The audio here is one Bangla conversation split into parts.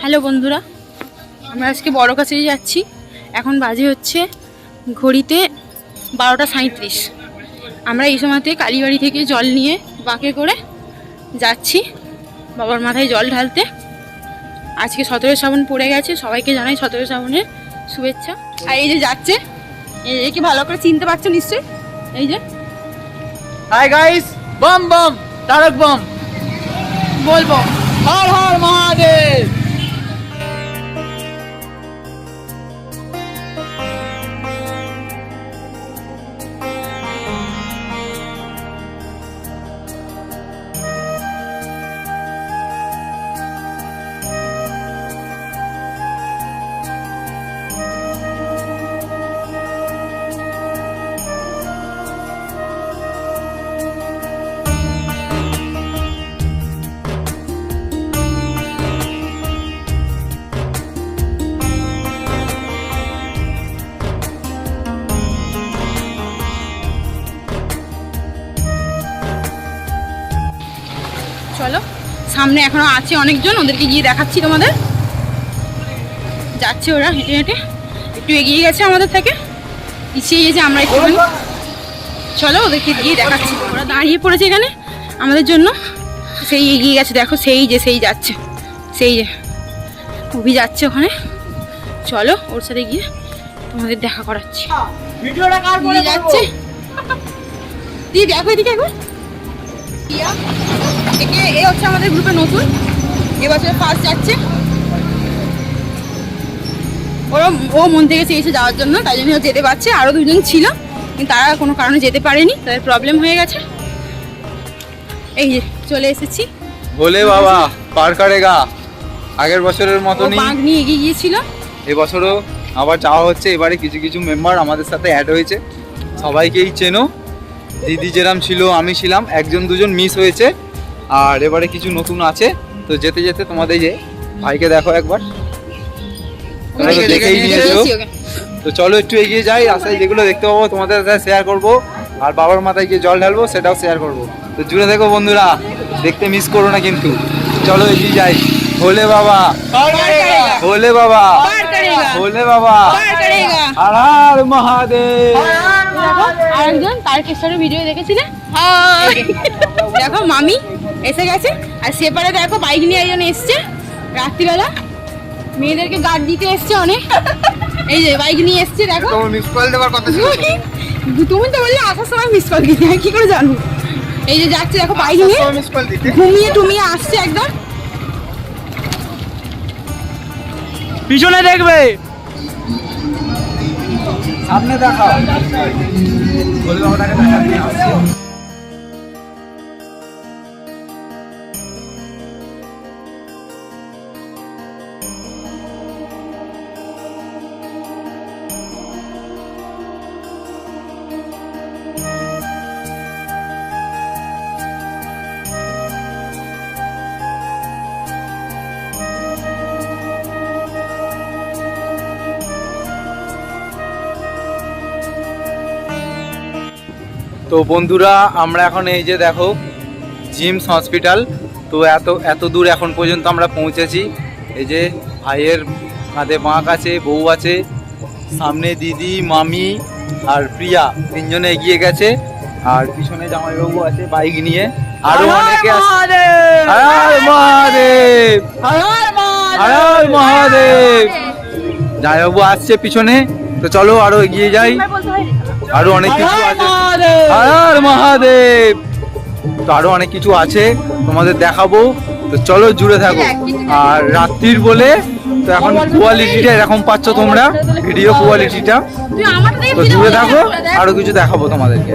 হ্যালো বন্ধুরা আমরা আজকে বড় কাছে যাচ্ছি। এখন বাজে হচ্ছে ঘড়িতে বারোটা সাঁত্রিশ আমরা এই সময়তে কালীবাড়ি থেকে জল নিয়ে বাঁকে করে যাচ্ছি বাবার মাথায় জল ঢালতে। আজকে সতেরো শ্রাবণ পড়ে গেছে সবাইকে জানাই সতেরো শ্রাবণের শুভেচ্ছা। আর এই যে যাচ্ছে এই কি ভালো করে চিনতে পারছ নিশ্চয়ই? এই যে। হাই গাইস বম বম তারক বম বলব। হর হর মহাদেব। সামনে এখনও আছে অনেকজন ওদেরকে গিয়ে দেখাচ্ছি তোমাদের। যাচ্ছে ওরা হেঁটে হেঁটে। একটু এগিয়ে গেছে আমাদের থেকে। পিছিয়ে গেছে আমরা একটু চলো ওদেরকে গিয়ে দেখাচ্ছি। ওরা দাঁড়িয়ে পড়েছে এখানে আমাদের জন্য। সেই এগিয়ে গেছে দেখো সেই যে সেই যাচ্ছে। সেই যে অভি যাচ্ছে ওখানে। চলো ওর সাথে গিয়ে তোমাদের দেখা করাচ্ছি। যাচ্ছে। দিদি দেখো এদিকে একবার। একে এ হচ্ছে আমাদের গ্রুপে নতুন। এবছর ফার্স্ট যাচ্ছে। ওরা ও মন থেকে চেয়েছে যাওয়ার জন্য তাই জন্য যেতে পারছে। আরও দুজন ছিল কিন্তু তারা কোনো কারণে যেতে পারেনি তাদের প্রবলেম হয়ে গেছে। এই যে চলে এসেছি। বলে বাবা পার করেগা। আগের বছরের মতনই বাঘ নিয়ে এগিয়ে গিয়েছিল। এবছরও আবার যাওয়া হচ্ছে। এবারে কিছু কিছু মেম্বার আমাদের সাথে অ্যাড হয়েছে। সবাইকেই চেনো। দিদি যেরাম ছিল আমি ছিলাম একজন দুজন মিস হয়েছে। আর এবারে কিছু নতুন আছে তো যেতে যেতে তোমাদের যে ভাইকে দেখো একবার। তোমরা তো দেখেই নিয়েছো। দেখেছি তো চলো একটু এগিয়ে যাই রাস্তায় যেগুলো দেখতে পাবো তোমাদের সাথে শেয়ার করব। আর বাবার মাথায় গিয়ে জল ঢালবো সেটাও শেয়ার করব। তো জুড়ে দেখো বন্ধুরা দেখতে মিস করো না কিন্তু। চলো এগিয়ে যাই। ভোলে বাবা ভোলে বাবা ভোলে বাবা। হর হর মহাদেব। দেখো আরেকজন তারকেশ্বরের ভিডিও দেখেছিলে? দেখো মামি এসে গেছে। আর সেপারে দেখো বাইক নিয়ে একজন এসছে। রাত্রিবেলা। মেয়েদেরকে গার্ড দিতে এসছে অনেক। এই যে বাইক নিয়ে এসছে দেখো। মিস কল দেওয়ার কথা তুমি তো বললে আসার সময় মিস কল দিতে। কি করে জানব? এই যে যাচ্ছে দেখো বাইক নিয়ে। মিস কল ঘুমিয়ে টুমিয়ে আসছে একদম। পিছনে দেখবে। সামনে দেখাও। বাবাটাকে দেখাতে আসছে তো বন্ধুরা আমরা এখন এই যে দেখো জিমস হসপিটাল। তো এত এত দূর এখন পর্যন্ত আমরা পৌঁছেছি। এই যে ভাইয়ের কাঁধে বাঁক আছে বউ আছে সামনে দিদি মামি আর প্রিয়া তিনজনে এগিয়ে গেছে। আর পিছনে জামাইবাবু আছে বাইক নিয়ে। আরও অনেকে মহাদেব! মহাদেব! জামাইবাবু আসছে পিছনে। তো চলো আরও এগিয়ে যাই। আরও অনেক কিছু আছে। হর মহাদেব! তো আরও অনেক কিছু আছে তোমাদের দেখাবো। তো চলো জুড়ে থাকো। আর রাত্রির বলে তো এখন কোয়ালিটিটা এরকম পাচ্ছ তোমরা ভিডিও কোয়ালিটিটা তো জুড়ে থাকো আরও কিছু দেখাবো তোমাদেরকে।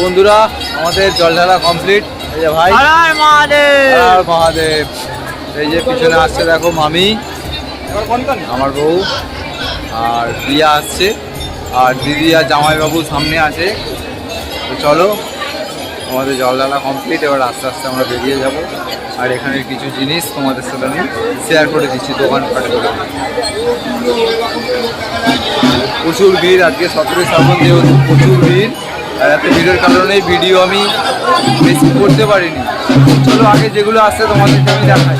বন্ধুরা আমাদের জল ঢালা কমপ্লিট এই যে ভাই। আর মহাদেব। এই যে পিছনে আসছে দেখো মামি। আমার বউ। আর প্রিয়া আসছে। আর দিদি আর জামাইবাবু সামনে আছে। তো চলো আমাদের জল ঢালা কমপ্লিট এবার আস্তে আস্তে আমরা বেরিয়ে যাব। আর এখানের কিছু জিনিস তোমাদের সাথে আমি শেয়ার করে দিচ্ছি দোকানপাটে করে। প্রচুর ভিড় আজকে সতেরোই শ্রাবণ যেহেতু প্রচুর ভিড়। আর এত ভিডিওর কারণে ভিডিও আমি বেশি করতে পারিনি। চলো আগে যেগুলো আসছে তোমাদেরকে আমি দেখাই।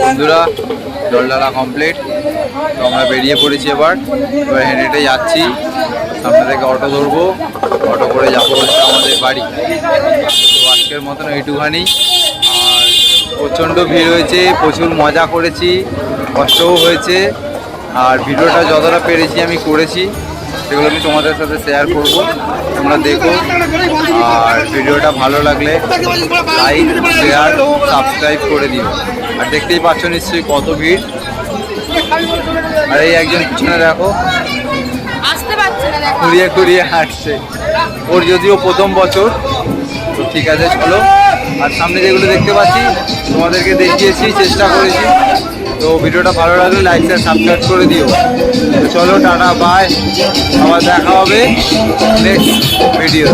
বন্ধুরা জলডালা কমপ্লিট তো আমরা বেরিয়ে পড়েছি এবার। এবার হেঁটে হেঁটে যাচ্ছি। সামনে থেকে অটো ধরবো। অটো করে যাব হচ্ছে আমাদের বাড়ি। তো আজকের মতন এইটুখানি। আর প্রচণ্ড ভিড় হয়েছে, প্রচুর মজা করেছি, কষ্টও হয়েছে। আর ভিডিওটা যতটা পেরেছি আমি করেছি, সেগুলো আমি তোমাদের সাথে শেয়ার করব। তোমরা দেখো। আর ভিডিওটা ভালো লাগলে লাইক শেয়ার সাবস্ক্রাইব করে দিও। আর দেখতেই পাচ্ছ নিশ্চয়ই কত ভিড়। আর এই একজন পিছনে দেখো। খুঁড়িয়ে খুঁড়িয়ে হাঁটছে। ওর যদিও প্রথম বছর তো ঠিক আছে চলো। আর সামনে যেগুলো দেখতে পাচ্ছি তোমাদেরকে দেখিয়েছি চেষ্টা করেছি। তো ভিডিওটা ভালো লাগলে লাইক শেয়ার সাবস্ক্রাইব করে দিও। তো চলো টাটা বাই আবার দেখা হবে নেক্সট ভিডিও